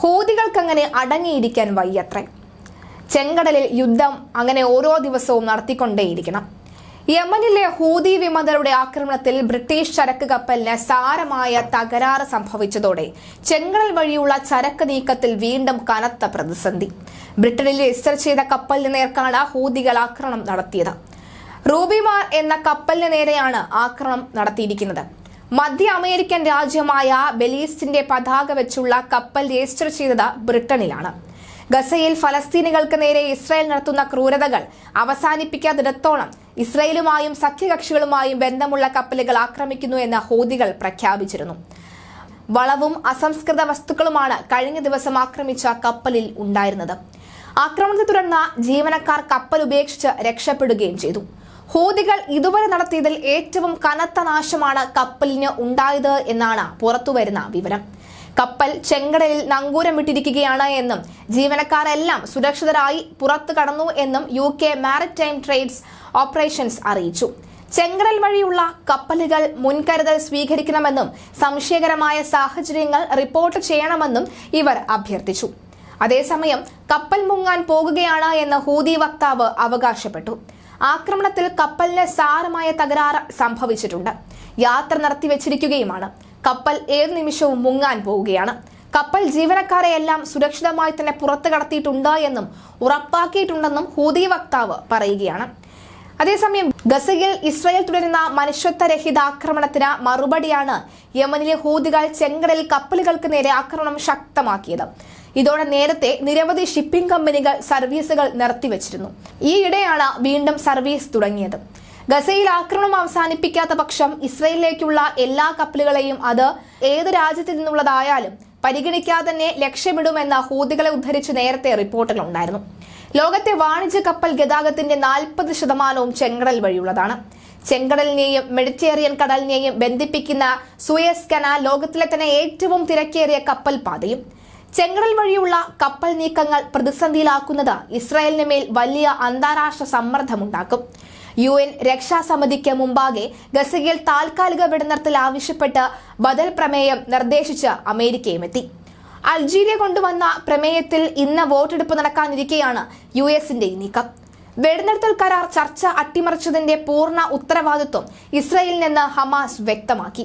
ഹൂതികൾക്കങ്ങനെ അടങ്ങിയിരിക്കാൻ വയ്യത്രേ. ചെങ്കടലിൽ യുദ്ധം അങ്ങനെ ഓരോ ദിവസവും നടത്തിക്കൊണ്ടേയിരിക്കണം. യമനിലെ ഹൂതി വിമതരുടെ ആക്രമണത്തിൽ ബ്രിട്ടീഷ് ചരക്ക് കപ്പലിന് സാരമായ തകരാറ് സംഭവിച്ചതോടെ ചെങ്കടൽ വഴിയുള്ള ചരക്ക് നീക്കത്തിൽ വീണ്ടും കനത്ത പ്രതിസന്ധി. ബ്രിട്ടനിൽ രജിസ്റ്റർ ചെയ്ത കപ്പലിന് നേർക്കാണ് ഹൂതികൾ ആക്രമണം നടത്തിയത്. റൂബിമാർ എന്ന കപ്പലിന് നേരെയാണ് ആക്രമണം നടത്തിയിരിക്കുന്നത്. മധ്യ അമേരിക്കൻ രാജ്യമായ ബെലീസിന്റെ പതാക വെച്ചുള്ള കപ്പൽ രജിസ്റ്റർ ചെയ്തത് ബ്രിട്ടനിലാണ്. ഗസയിൽ ഫലസ്തീനികൾക്ക് നേരെ ഇസ്രായേൽ നടത്തുന്ന ക്രൂരതകൾ അവസാനിപ്പിക്കാത്തിടത്തോളം ഇസ്രായേലുമായും സഖ്യകക്ഷികളുമായും ബന്ധമുള്ള കപ്പലുകൾ ആക്രമിക്കുന്നു എന്ന് ഹൂതികൾ പ്രഖ്യാപിച്ചിരുന്നു. വളവും അസംസ്കൃത വസ്തുക്കളുമാണ് കഴിഞ്ഞ ദിവസം ആക്രമിച്ച കപ്പലിൽ ഉണ്ടായിരുന്നത്. ആക്രമണത്തെ തുടർന്ന് ജീവനക്കാർ കപ്പൽ ഉപേക്ഷിച്ച് രക്ഷപ്പെടുകയും ചെയ്തു. ഹൂതികൾ ഇതുവരെ നടത്തിയതിൽ ഏറ്റവും കനത്ത നാശമാണ് കപ്പലിന് ഉണ്ടായത് എന്നാണ് പുറത്തുവരുന്ന വിവരം. കപ്പൽ ചെങ്കടലിൽ നങ്കൂരം വിട്ടിരിക്കുകയാണ് എന്നും ജീവനക്കാരെല്ലാം സുരക്ഷിതരായി പുറത്തു കടന്നു എന്നും U K maritime trades operations അറിയിച്ചു. ചെങ്കടൽ വഴിയുള്ള കപ്പലുകൾ മുൻകരുതൽ സ്വീകരിക്കണമെന്നും സംശയകരമായ സാഹചര്യങ്ങൾ റിപ്പോർട്ട് ചെയ്യണമെന്നും ഇവർ അഭ്യർത്ഥിച്ചു. അതേസമയം കപ്പൽ മുങ്ങാൻ പോകുകയാണ് എന്ന് ഹൂതി വക്താവ് അവകാശപ്പെട്ടു. ആക്രമണത്തിൽ കപ്പലിന് സാരമായ തകരാറ് സംഭവിച്ചിട്ടുണ്ട്. യാത്ര നിർത്തിവെച്ചിരിക്കുകയുമാണ്. കപ്പൽ ഏത് നിമിഷവും മുങ്ങാൻ പോവുകയാണ്. കപ്പൽ ജീവനക്കാരെ എല്ലാം സുരക്ഷിതമായി തന്നെ പുറത്തു കടത്തിയിട്ടുണ്ട് എന്നും ഉറപ്പാക്കിയിട്ടുണ്ടെന്നും ഹൂദി വക്താവ് പറയുകയാണ്. അതേസമയം ഗസയിൽ ഇസ്രയേൽ തുടരുന്ന മനുഷ്യത്വരഹിത ആക്രമണത്തിന് മറുപടിയാണ് യമനിലെ ഹൂതികൾ ചെങ്കടലിൽ കപ്പലുകൾക്ക് നേരെ ആക്രമണം ശക്തമാക്കിയത്. ഇതോടെ നേരത്തെ നിരവധി ഷിപ്പിംഗ് കമ്പനികൾ സർവീസുകൾ നിർത്തിവച്ചിരുന്നു. ഈയിടെയാണ് വീണ്ടും സർവീസ് തുടങ്ങിയത്. ഗസയിൽ ആക്രമണം അവസാനിപ്പിക്കാത്ത പക്ഷം ഇസ്രയേലിലേക്കുള്ള എല്ലാ കപ്പലുകളെയും അത് ഏത് രാജ്യത്തിൽ നിന്നുള്ളതായാലും പരിഗണിക്കാതെ തന്നെ ലക്ഷ്യമിടുമെന്ന ഹൂതികളെ ഉദ്ധരിച്ച് നേരത്തെ റിപ്പോർട്ടുകൾ ഉണ്ടായിരുന്നു. ലോകത്തെ വാണിജ്യ കപ്പൽ ഗതാഗതത്തിന്റെ നാൽപ്പത് ശതമാനവും ചെങ്കടൽ വഴിയുള്ളതാണ്. ചെങ്കടലിനെയും മെഡിറ്റേറിയൻ കടലിനെയും ബന്ധിപ്പിക്കുന്ന സുയസ് കനാൽ ലോകത്തിലെ തന്നെ ഏറ്റവും തിരക്കേറിയ കപ്പൽ പാതയും ചെങ്കടൽ വഴിയുള്ള കപ്പൽ നീക്കങ്ങൾ പ്രതിസന്ധിയിലാക്കുന്നത് ഇസ്രായേലിന് മേൽ വലിയ അന്താരാഷ്ട്ര സമ്മർദ്ദമുണ്ടാക്കും. യു എൻ രക്ഷാസമിതിക്ക് മുമ്പാകെ ഗസയിൽ താൽക്കാലിക വെടിനിർത്തൽ ആവശ്യപ്പെട്ട് ബദൽ പ്രമേയം നിർദ്ദേശിച്ച് അമേരിക്കയും എത്തി. അൾജീരിയ കൊണ്ടുവന്ന പ്രമേയത്തിൽ ഇന്ന് വോട്ടെടുപ്പ് നടക്കാനിരിക്കെയാണ് യു എസിന്റെ നീക്കം. വെടിനിർത്തൽ കരാർ ചർച്ച അട്ടിമറിച്ചതിന്റെ പൂർണ ഉത്തരവാദിത്വം ഇസ്രയേലിൽ നിന്ന് ഹമാസ് വ്യക്തമാക്കി.